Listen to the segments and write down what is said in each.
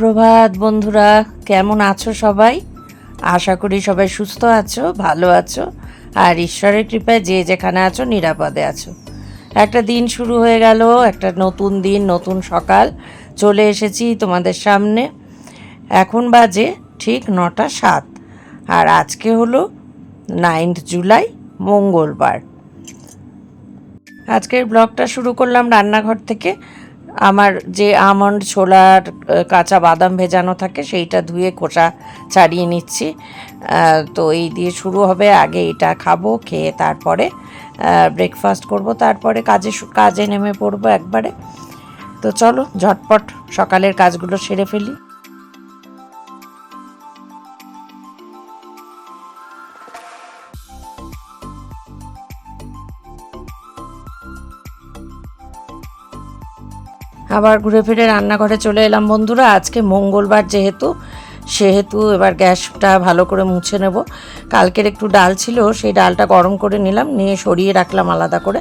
সুপ্রভাত, বন্ধুরা। কেমন আছো সবাই? আশা করি সবাই সুস্থ আছো, ভালো আছো, আর ঈশ্বরের কৃপায় যে যেখানে আছো, নিরাপদে আছো। একটা দিন শুরু হয়ে গেল, একটা নতুন দিন, নতুন সকাল। চলে এসেছি তোমাদের সামনে। এখন বাজে ঠিক নটা সাত, আর আজকে হলো নাইন্থ জুলাই, মঙ্গলবার। আজকের ব্লগটা শুরু করলাম রান্নাঘর থেকে। আমার যে আমন্ড, ছোলার কাঁচা বাদাম ভেজানো থাকে, সেইটা ধুয়ে খোসা ছাড়িয়ে নিচ্ছি। তো এই দিয়ে শুরু হবে। আগে এটা খাব, খেয়ে তারপরে ব্রেকফাস্ট করব। তারপরে কাজে কাজে নেমে পড়ব একবারে। তো চলো, ঝটপট সকালের কাজগুলো সেরে ফেলি। আবার ঘুরে ফিরে রান্নাঘরে চলে এলাম বন্ধুরা। আজকে মঙ্গলবার যেহেতু, সেহেতু এবার গ্যাসটা ভালো করে মুছে নেব। কালকের একটু ডাল ছিল, সেই ডালটা গরম করে নিলাম, নিয়ে সরিয়ে রাখলাম আলাদা করে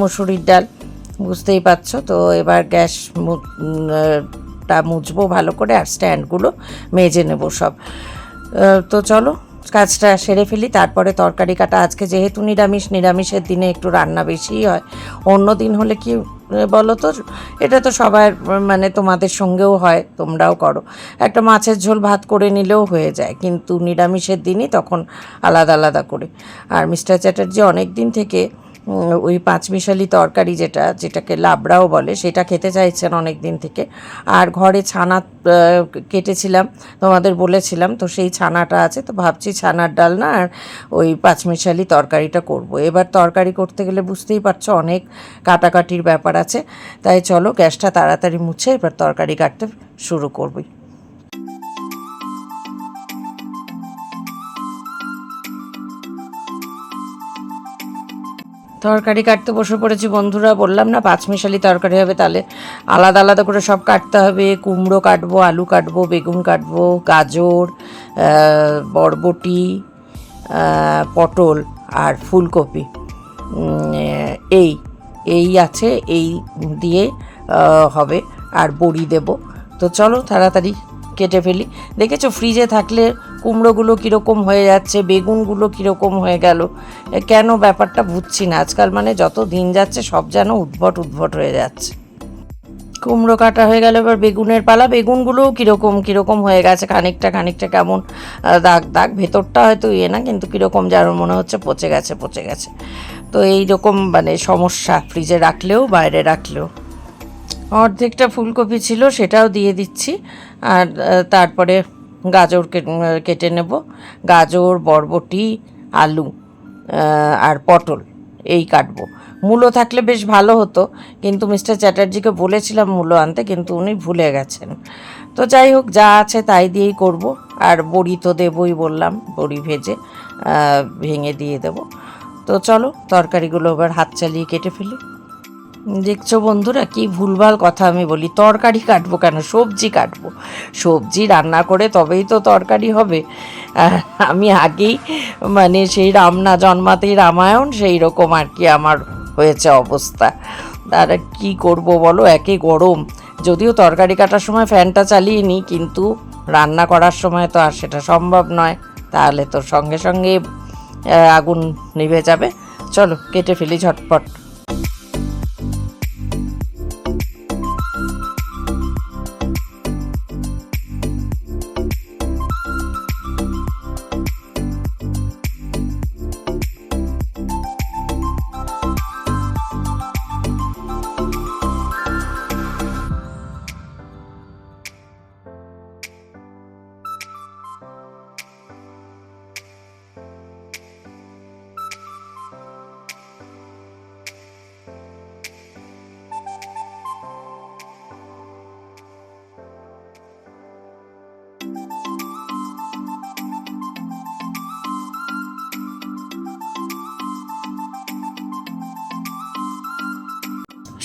মুসুরির ডাল। বুঝতেই পারছ? তো এবার গ্যাস টা মুছবো ভালো করে আর স্ট্যান্ডগুলো মেজে নেব সব। তো চলো, কাজটা সেরে ফেলি। তারপরে তরকারি কাটা। আজকে যেহেতু নিরামিষ, নিরামিষের দিনে একটু রান্না বেশিই হয়। অন্য দিন হলে কি বলো তো, এটা তো সবার মানে তোমাদের সঙ্গেও হয়, তোমরাও করো। একটা মাছের ঝোল ভাত করে নিলেও হয়ে যায়, কিন্তু নিরামিষের দিনই তখন আলাদা আলাদা করে। আর মিস্টার চ্যাটার্জি অনেক দিন থেকে ওই পাঁচমিশালি তরকারি যেটা, যেটাকে লাবড়াও বলে, সেটা খেতে চাইছেন অনেক দিন থেকে। আর ঘরে ছানা কেটেছিলাম, তোমাদের বলেছিলাম, তো সেই ছানাটা আছে, তো ভাবছি ছানার ডাল না, আর ওই পাঁচমিশালি তরকারিটা করব। এবার তরকারি করতে গেলে বুঝতেই পারছ, অনেক কাটাকাটির ব্যাপার আছে। তাই চলো, গ্যাসটা তাড়াতাড়ি মুছে, এবার তরকারি কাটতে শুরু করবই। তরকারি কাটতে বসে পড়েছি, বন্ধুরা। বললাম, না, পাঁচমিশালি তরকারি হবে তাহলে। আলাদা আলাদা করে সব কাটতে হবে। কুমড়ো কাটবো, আলু কাটবো, বেগুন কাটবো, গাজর বরবটি পটল আর ফুলকপি। এই এই আছে, এই দিয়ে হবে। আর বড়ি দেব। তো চলো, তাড়াতাড়ি কেটে ফেলি। দেখেছ, ফ্রিজে থাকলে কুমড়োগুলো কীরকম হয়ে যাচ্ছে, বেগুনগুলো কীরকম হয়ে গেল কেন ব্যাপারটা বুঝছি না। আজকাল মানে যত দিন যাচ্ছে সব যেন উদ্ভট উদ্ভট হয়ে যাচ্ছে। কুমড়ো কাটা হয়ে গেল, এবার বেগুনের পালা, বেগুনগুলোও কীরকম কীরকম হয়ে গেছে, খানিকটা খানিকটা কেমন দাগ দাগ, ভেতরটা হয়তো ইয়ে না, কিন্তু কীরকম যেন মনে হচ্ছে পচে গেছে পচে গেছে। তো এই রকম মানে সমস্যা ফ্রিজে রাখলেও, বাইরে রাখলেও। অর্ধেকটা ফুলকপি ছিল, সেটাও দিয়ে দিচ্ছি, আর তারপরে গাজর কেটে নেব। গাজর, বরবটি, আলু আর পটল এই কাটবো। মূলো থাকলে বেশ ভালো হতো, কিন্তু মিস্টার চ্যাটার্জিকে বলেছিলাম মূলো আনতে, কিন্তু উনি ভুলে গেছেন। তো যাই হোক, যা আছে তাই দিয়েই করব। আর বড়ি তো দেবই বললাম, বড়ি ভেজে ভেঙে দিয়ে দেব। তো চলো, তরকারিগুলো এবার হাত চালিয়ে কেটে ফেলি। দেখছ বন্ধুরা, কি ভুলভাল কথা আমি বলি। তরকারি কাটবো কেন? সবজি কাটবো। সবজি রান্না করে তবেই তো তরকারি হবে। আমি আগেই মানে সেই রামনা জন্মাতেই রামায়ণ, সেই রকম আর কি আমার হয়েছে অবস্থা। আর কি করব বলো? একে গরম। যদিও তরকারি কাটার সময় ফ্যানটা চালিয়ে নিই, কিন্তু রান্না করার সময় তো আর সেটা সম্ভব নয়। তাহলে তো সঙ্গে সঙ্গে আগুন নিভে যাবে। চলো, কেটে ফেলি ঝটপট।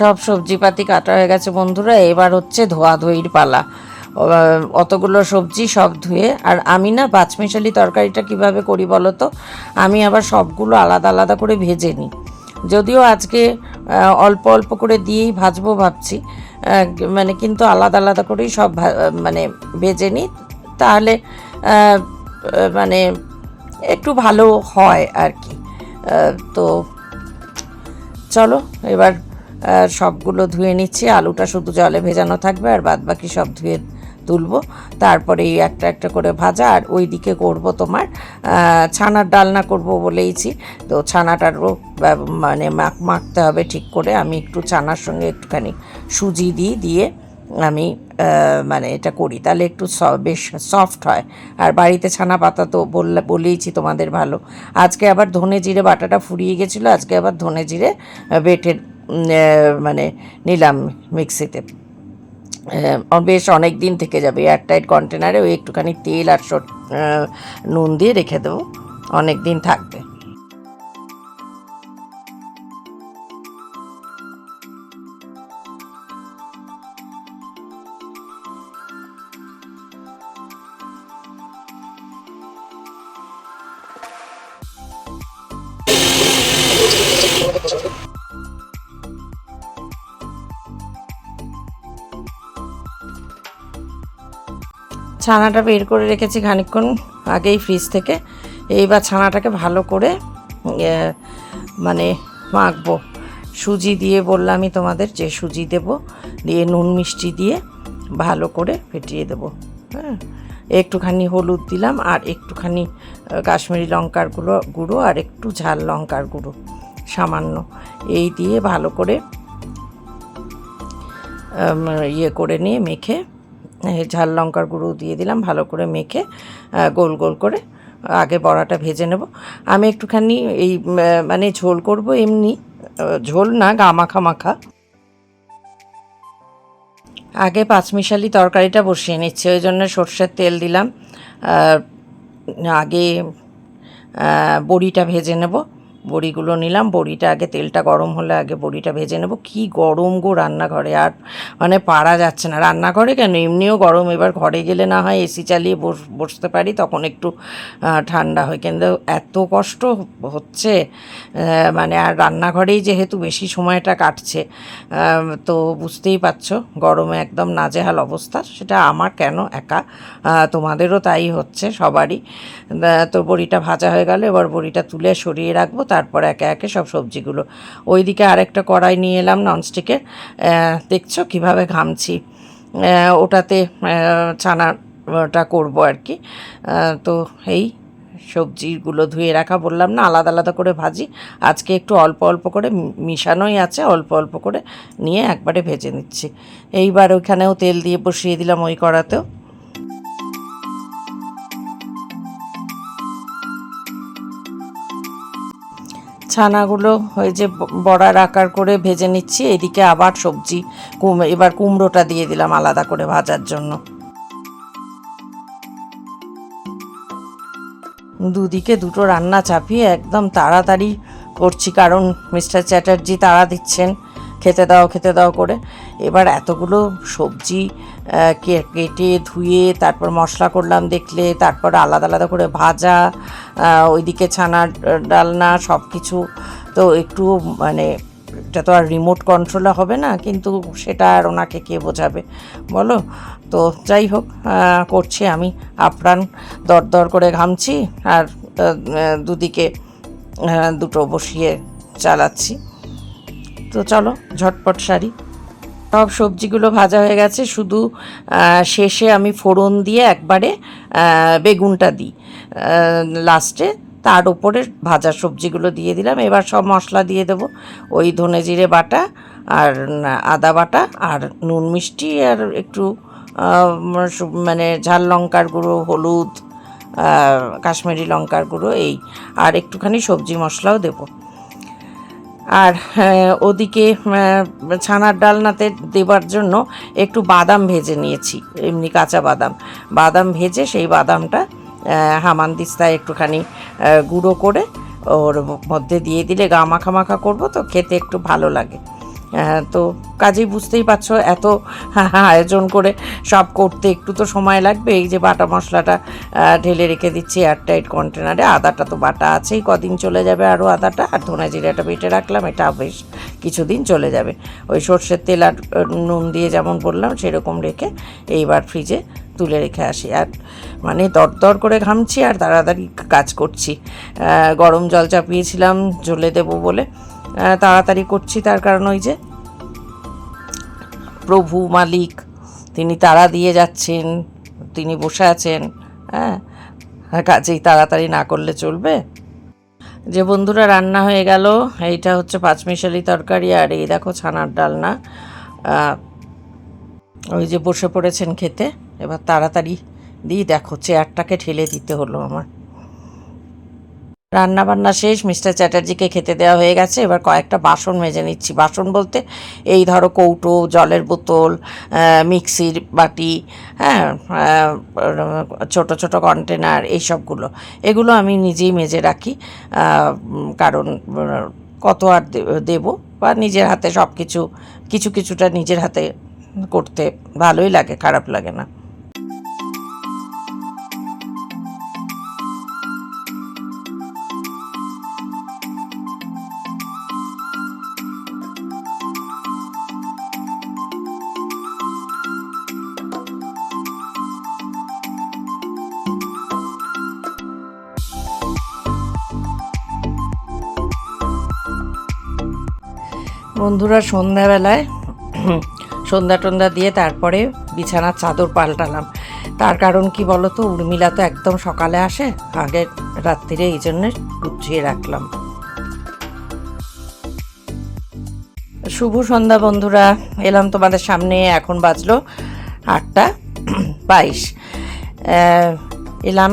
সব সবজিপাতি কাটা হয়ে গেছে বন্ধুরা, এবার হচ্ছে ধোয়াধুয়ির পালা। অতগুলো সবজি সব ধুয়ে, আর আমি না পাঁচমিশালি তরকারিটা কীভাবে করি বলো তো? আমি আবার সবগুলো আলাদা আলাদা করে ভেজে নিই। যদিও আজকে অল্প অল্প করে দিয়েই ভাজবো ভাবছি মানে কিন্তু আলাদা আলাদা করেই সব মানে ভেজে নিই। তাহলে মানে একটু ভালো হয় আর কি। তো চলো, এবার সবগুলো ধুয়ে নিচ্ছি। আলুটা শুধু জলে ভেজানো থাকবে আর বাদ বাকি সব ধুয়ে তুলবো। তারপরে এই একটা একটা করে ভাজা আর ওইদিকে করব তোমার ছানার ডালনা করব বলেইছি। তো ছানাটারও মানে মাখ মাখতে হবে ঠিক করে। আমি একটু ছানার সঙ্গে একটুখানি সুজি দিই দিয়ে আমি মানে এটা করি। তাহলে একটু বেশ সফট হয়। আর বাড়িতে ছানা পাতা তো বললে বলেইছি তোমাদের ভালো। আজকে আবার ধনে জিরে বাটাটা ফুরিয়ে গেছিল। আজকে আবার ধনে জিরে আহ, মানে নিলাম মিক্সিতে। বেশ অনেক দিন থেকে যাবে এয়ারটাইট কন্টেনারে, ওই একটুখানি তেল আর নুন দিয়ে রেখে দেবো। অনেক দিন থাকবে। ছানাটা বের করে রেখেছি খানিকক্ষণ আগেই ফ্রিজ থেকে। এইবার ছানাটাকে ভালো করে মানে মাখবো। সুজি দিয়ে বললামই তোমাদের যে সুজি দেব, দিয়ে নুন মিষ্টি দিয়ে ভালো করে ফেটিয়ে দেবো। হ্যাঁ একটুখানি হলুদ দিলাম আর একটুখানি কাশ্মীরি লঙ্কার গুঁড়ো গুঁড়ো আর একটু ঝাল লঙ্কার গুঁড়ো সামান্য। এই দিয়ে ভালো করে ইয়ে করে নিয়ে মেখে ঝাল লঙ্কার গুঁড়ো দিয়ে দিলাম, ভালো করে মেখে গোল গোল করে আগে বড়াটা ভেজে নেব। আমি একটুখানি এই মানে ঝোল করব এমনি ঝোল না, গা মাখা মাখা। আগে পাঁচমিশালি তরকারিটা বসিয়ে নিচ্ছি, ওই জন্য সর্ষের তেল দিলাম। আগে বড়িটা ভেজে নেব। বড়িগুলো নিলাম, বড়িটা আগে তেলটা গরম হলে আগে বড়িটা ভেজে নেব। কি গরম গো রান্নাঘরে, আর মানে পারা যাচ্ছে না। রান্নাঘরে কেন? এমনিও গরম, এবার ঘরে গেলে না হয় এসি চালিয়ে বস, বসতে পারি, তখন একটু ঠান্ডা হয়। কিন্তু এত কষ্ট হচ্ছে মানে আর রান্নাঘরেই যেহেতু বেশি সময়টা কাটছে তো বুঝতেই পারছ, গরমে একদম নাজেহাল অবস্থা। সেটা আমার কেন একা? তোমাদেরও তাই হচ্ছে সবারই। তো বড়িটা ভাজা হয়ে গেলে, এবার বড়িটা তুলে সরিয়ে রাখব। তারপর একে একে সব সবজিগুলো। ওইদিকে আরেকটা কড়াই নিয়ে এলাম ননস্টিকের দেখছ কীভাবে ঘামছি? ওটাতে ছানাটা করব আর কি। তো এই সবজিগুলো ধুয়ে রাখা বললাম না, আলাদা আলাদা করে ভাজি। আজকে একটু অল্প অল্প করে মিশানোই আছে, অল্প অল্প করে নিয়ে একবারে ভেজে নিচ্ছি। এইবার ওইখানেও তেল দিয়ে বসিয়ে দিলাম ওই কড়াতেও। ছানাগুলো ওই যে বড়ার আকার করে ভেজে নিচ্ছি, এদিকে আবার সবজি, কুম এবার কুমড়োটা দিয়ে দিলাম আলাদা করে ভাজার জন্য। দুদিকে দুটো রান্না চাপিয়ে একদম তাড়াতাড়ি করছি, কারণ মিস্টার চ্যাটার্জি তাড়া দিচ্ছেন, খেতে দাও খেতে দাও করে। এবার এতগুলো সবজি কেটে ধুয়ে তারপর মশলা করলাম দেখলে, তারপর আলাদা আলাদা করে ভাজা ওইদিকে আহ, ডালনা সব কিছু তো একটু মানে এটা তো আর রিমোট কন্ট্রোলে হবে না কিন্তু সেটা আর ওনাকে কে বোঝাবে? বলো? তো যাই হোক করছি আমি। আপ্রাণ দর দর করে ঘামছি আর দুদিকে দুটো বসিয়ে চালাচ্ছি। তো চলো ঝটপট সারি। সব সবজিগুলো ভাজা হয়ে গেছে শুধু শেষে আমি ফোড়ন দিয়ে একবারে বেগুনটা দিই। লাস্টে তার উপরে ভাজা সবজিগুলো দিয়ে দিলাম। এবার সব মশলা দিয়ে দেবো। ওই ধনে জিরে বাটা আর আদা বাটা আর নুন মিষ্টি আর একটু মানে ঝাল লঙ্কার গুঁড়ো, হলুদ কাশ্মীরি লঙ্কার গুঁড়ো, এই আর একটুখানি সবজি মশলাও দেবো। আর ওদিকে ছানার ডালনাতে দেবার জন্য একটু বাদাম ভেজে নিয়েছি। এমনি কাঁচা বাদাম। বাদাম ভেজে সেই বাদামটা হামানদিস্তায় একটুখানি গুঁড়ো করে ওর মধ্যে দিয়ে দিলে গা মাখা মাখা করব তো খেতে একটু ভালো লাগে। তো কাজেই বুঝতেই পারছ এত আয়োজন করে সব করতে একটু তো সময় লাগবে। এই যে বাটা মশলাটা ঢেলে রেখে দিচ্ছি এয়ারটাইট কন্টেনারে আদাটা তো বাটা আছেই, কদিন চলে যাবে আরও আদাটা। আর ধনে জিরাটা বেটে রাখলাম, এটা বেশ কিছুদিন চলে যাবে। ওই সর্ষের তেল আর নুন দিয়ে যেমন বললাম সেরকম রেখে এইবার ফ্রিজে তুলে রেখে আসি। আর মানে দরদর করে ঘামছি আর তাড়াতাড়ি কাজ করছি। গরম জল চাপিয়েছিলাম, জ্বলে দেবো বলে। তাড়াতাড়ি করছি তার কারণ ওই যে প্রভু মালিক, তিনি তারা দিয়ে যাচ্ছেন, তিনি বসে আছেন। হ্যাঁ কাজেই তাড়াতাড়ি না করলে চলবে। যে বন্ধুরা, রান্না হয়ে গেল। এইটা হচ্ছে পাঁচমিশালি তরকারি আর এই দেখো ছানার ডালনা। ওই যে বসে পড়েছেন খেতে। এবার তাড়াতাড়ি দিই, দেখো চেয়ারটাকে ঠেলে দিতে হলো আমার। রান্না বান্না শেষ, মিস্টার চ্যাটার্জিকে খেতে দেওয়া হয়ে গেছে। এবার কয়েকটা বাসন মেজে নিচ্ছি। বাসন বলতে এই ধরো কৌটো, জলের বোতল মিক্সির বাটি হ্যাঁ ছোট ছোট কন্টেনার, এইসবগুলো। এগুলো আমি নিজেই মেজে রাখি কারণ কত আর দেবো বা নিজের হাতে সব কিছু কিছু কিছুটা নিজের হাতে করতে ভালোই লাগে, খারাপ লাগে না। বন্ধুরা সন্ধ্যাবেলায় সন্ধ্যা টন্ধ্যা দিয়ে তারপরে বিছানার চাদর পাল্টালাম। তার কারণ কি বলো তো উর্মিলা তো একদম সকালে আসে, আগে রাত্রিরে এই জন্য গুছিয়ে রাখলাম। শুভ সন্ধ্যা বন্ধুরা, এলাম তোমাদের সামনে, এখন বাজলো আটটা বাইশ। এলাম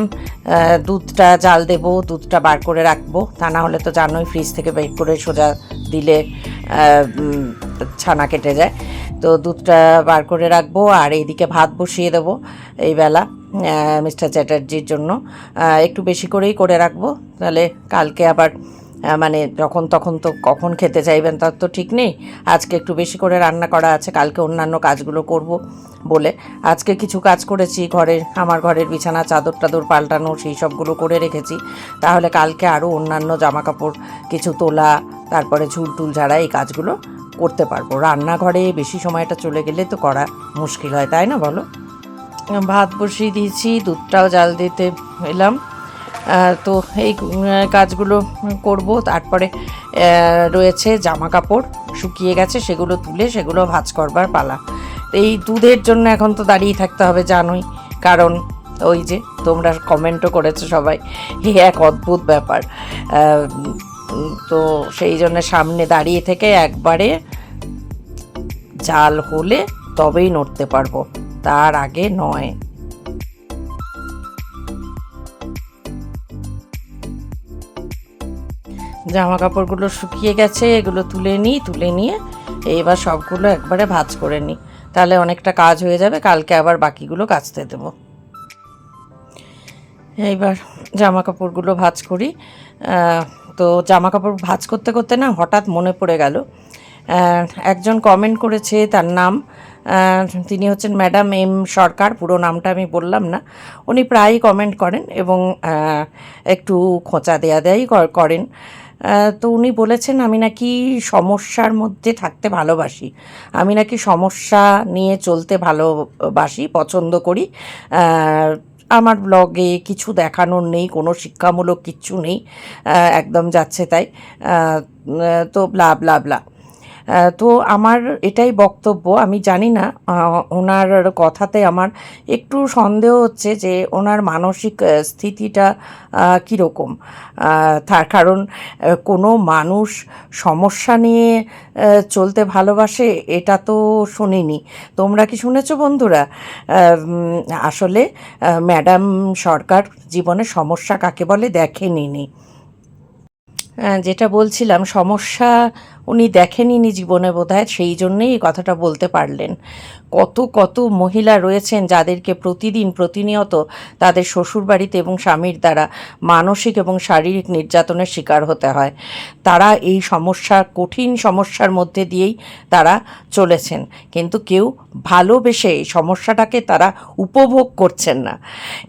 দুধটা জাল দেবো, দুধটা বার করে রাখব, তা না হলে তো জানোই ফ্রিজ থেকে বের করে সোজা দিলে ছানা কেটে যায়। তো দুধটা বার করে রাখব আর এইদিকে ভাত বসিয়ে দেবো এই বেলা মিস্টার চ্যাটার্জির জন্য। একটু বেশি করেই করে রাখব। তাহলে কালকে আবার মানে যখন তখন তো কখন খেতে চাইবেন তার তো ঠিক নেই। আজকে একটু বেশি করে রান্না করা আছে, কালকে অন্যান্য কাজগুলো করব বলে। আজকে কিছু কাজ করেছি ঘরের আমার ঘরের বিছানা, চাদর টাদর পাল্টানো, সেই সবগুলো করে রেখেছি। তাহলে কালকে আরও অন্যান্য জামা কাপড় কিছু তোলা, তারপরে ঝুল টুল ঝাড়া, এই কাজগুলো করতে পারব। রান্নাঘরে বেশি সময়টা চলে গেলে তো করা মুশকিল হয়, তাই না বলো? ভাত বসিয়ে দিয়েছি, দুধটাও জাল দিতে এলাম। তো এই কাজগুলো করব। তারপরে রয়েছে জামা কাপড় শুকিয়ে গেছে, সেগুলো তুলে সেগুলো ভাজ করবার পালা। এই দুধের জন্য এখন তো দাঁড়িয়ে থাকতে হবে জানোই, কারণ ওই যে তোমরা কমেন্টও করেছ সবাই এই এক অদ্ভুত ব্যাপার। তো সেই জন্য সামনে দাঁড়িয়ে থেকে একবারে জাল হলে তবেই নড়তে পারব, তার আগে নয়। জামা কাপড়গুলো শুকিয়ে গেছে, এগুলো তুলে নিই, তুলে নিয়ে এবার সবগুলো একবারে ভাজ করে নিই। তাহলে অনেকটা কাজ হয়ে যাবে, কালকে আবার বাকিগুলো কাচতে দেবো। এইবার জামা কাপড়গুলো ভাজ করি। তো জামা কাপড় ভাজ করতে করতে না হঠাৎ মনে পড়ে গেল। একজন কমেন্ট করেছে তার নাম। তিনি হচ্ছেন ম্যাডাম এম সরকার, পুরো নামটা আমি বললাম না। উনি প্রায়ই কমেন্ট করেন এবং একটু খোঁচা দেয়া দেয়াই কর- করেন। তো উনি বলেছেন, আমি নাকি সমস্যার মধ্যে থাকতে ভালোবাসি। আমি নাকি সমস্যা নিয়ে চলতে ভালোবাসি, পছন্দ করি। আমার ব্লগে কিছু দেখানোর নেই, কোনো শিক্ষামূলক কিচ্ছু নেই। একদম যাচ্ছে তাই। তো ব্লা ব্লা ব্লা। তো আমার এটাই বক্তব্য। আমি জানি না ওনার কথাতে আমার একটু সন্দেহ হচ্ছে যে ওনার মানসিক স্থিতিটা কীরকম। তার কারণ কোনো মানুষ সমস্যা নিয়ে চলতে ভালোবাসে এটা তো শুনিনি। তোমরা কি শুনেছো বন্ধুরা? আসলে ম্যাডাম সরকার জীবনে সমস্যা কাকে বলে দেখেনি যেটা বলছিলাম, সমস্যা উনি দেখেনি জীবনে বোধহয়, সেই জন্যেই এই কথাটা বলতে পারলেন। কত কত মহিলা রয়েছেন যাদেরকে প্রতিদিন, প্রতিনিয়ত তাদের শ্বশুরবাড়িতে এবং স্বামীর দ্বারা মানসিক এবং শারীরিক নির্যাতনের শিকার হতে হয়। তারা এই সমস্যা, কঠিন সমস্যার মধ্যে দিয়েই তারা চলেছেন। কিন্তু কেউ ভালোবেসে এই সমস্যাটাকে তারা উপভোগ করছেন না।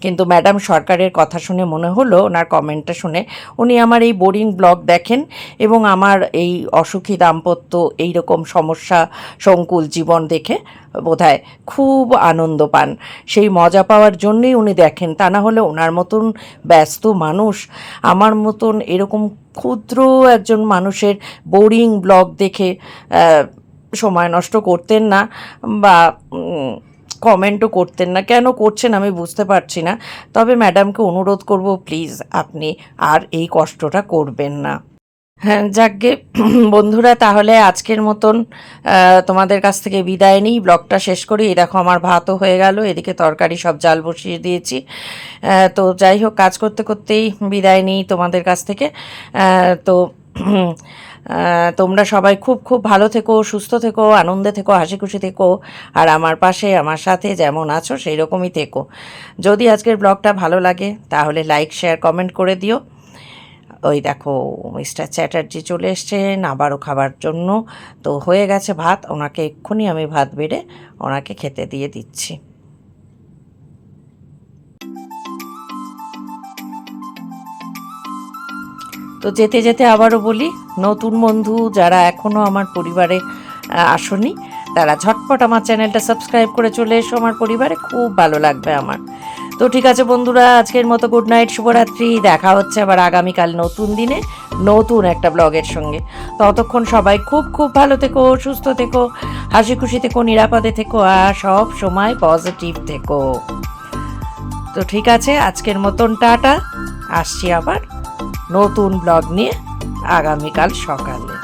কিন্তু ম্যাডাম, সরকারের কথা শুনে মনে হলো, ওনার কমেন্টটা শুনে, উনি আমার এই বোরিং ব্লগ দেখেন এবং আমার এই অসুখী দাম্পত্য এই রকম সমস্যা সংকুল জীবন দেখে বোধহয় খুব আনন্দ পান। সেই মজা পাওয়ার জন্যই উনি দেখেন, তা না হলে ওনার মতন ব্যস্ত মানুষ, আমার মতন এরকম ক্ষুদ্র একজন মানুষের বোরিং ব্লগ দেখে সময় নষ্ট করতেন না বা কমেন্টও করতেন না। কেন করছেন আমি বুঝতে পারছি না। তবে ম্যাডামকে অনুরোধ করব, প্লিজ আপনি আর এই কষ্টটা করবেন না। যাকগে। বন্ধুরা, তাহলে আজকের মতন তোমাদের কাছ থেকে বিদায় নিই। ব্লগটা শেষ করি। এই দেখো, আমার ভাতও হয়ে গেল। এদিকে তরকারি সব জাল বসিয়ে দিয়েছি। তো যাই হোক, কাজ করতে করতেই বিদায় নিই তোমাদের কাছ থেকে। তো তোমরা সবাই খুব খুব ভালো থেকো, সুস্থ থেকো, আনন্দে থেকো হাসি খুশি থেকো। আর আমার পাশে, আমার সাথে যেমন আছো সেই রকমই থেকো। যদি আজকের ব্লগটা ভালো লাগে, তাহলে লাইক শেয়ার কমেন্ট করে দিও। ওই দেখো মিস্টার চ্যাটার্জি চলে এসছেন আবারও খাবার জন্য। তো হয়ে গেছে ভাত, ওনাকে এক্ষুনি আমি ভাত বেড়ে ওনাকে খেতে দিয়ে দিচ্ছি। তো যেতে যেতে আবারও বলি, নতুন বন্ধু যারা এখনও আমার পরিবারে আসনি, তারা ঝটপট আমার চ্যানেলটা সাবস্ক্রাইব করে চলে এসো। আমার পরিবারে খুব ভালো লাগবে আমার। তো ঠিক আছে বন্ধুরা, আজকের মতো গুড নাইট শুভরাত্রি। দেখা হচ্ছে আবার আগামীকাল নতুন দিনে, নতুন একটা ব্লগের সঙ্গে। ততক্ষণ সবাই খুব খুব ভালো থেকো, সুস্থ থেকো, হাসি খুশি থেকো, নিরাপদে থেকো, আর সব সময় পজিটিভ থেকো। তো ঠিক আছে, আজকের মতন টাটা। আসছি আবার নতুন ব্লগ নিয়ে আগামীকাল সকালে।